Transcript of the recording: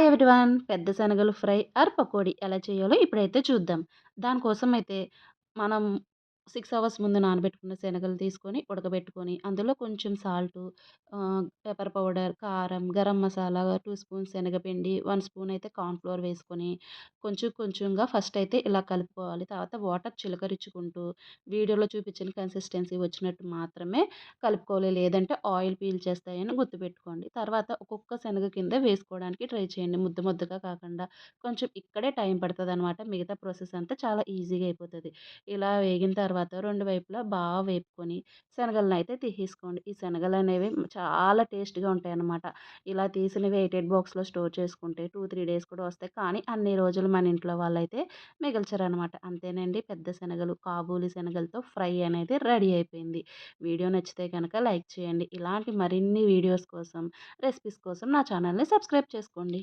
Hi everyone పెద్ద శనగలు fry or pakodi ఎలా చేయాలో ఇప్పుడైతే చూద్దాం. దానికోసం అయితే మనం సిక్స్ అవర్స్ ముందు నానబెట్టుకున్న శనగలు తీసుకొని ఉడకబెట్టుకొని అందులో కొంచెం సాల్టు పెప్పర్ పౌడర్ కారం గరం మసాలా టూ స్పూన్స్ శనగపిండి వన్ స్పూన్ అయితే కార్న్ఫ్లోర్ వేసుకొని కొంచెం కొంచెంగా ఫస్ట్ అయితే ఇలా కలుపుకోవాలి. తర్వాత వాటర్ చిలకరించుకుంటూ వీడియోలో చూపించిన కన్సిస్టెన్సీ వచ్చినట్టు మాత్రమే కలుపుకోవాలి. లేదంటే ఆయిల్ పీల్ చేస్తాయని గుర్తుపెట్టుకోండి. తర్వాత ఒక్కొక్క శనగ కింద వేసుకోవడానికి ట్రై చేయండి. ముద్ద ముద్దగా కాకుండా కొంచెం ఇక్కడే టైం పడుతుంది అనమాట మిగతా ప్రాసెస్ అంతా చాలా ఈజీగా అయిపోతుంది. ఇలా వేగిన తర్వాత తర్వాత రెండు వైపులా బాగా వేపుకొని శనగలను అయితే తీసేసుకోండి. ఈ శనగలు అనేవి చాలా టేస్ట్గా ఉంటాయి అన్నమాట ఇలా తీసినవి ఎయిటెడ్ బాక్స్లో స్టోర్ చేసుకుంటే టూ త్రీ డేస్ కూడా వస్తాయి. కానీ అన్ని రోజులు మన ఇంట్లో వాళ్ళైతే మిగల్చరనమాట అంతేనండి పెద్ద శనగలు కాబూలి శనగలతో ఫ్రై అనేది రెడీ అయిపోయింది. వీడియో నచ్చితే కనుక లైక్ చేయండి. ఇలాంటి మరిన్ని వీడియోస్ కోసం రెసిపీస్ కోసం నా ఛానల్ని సబ్స్క్రైబ్ చేసుకోండి.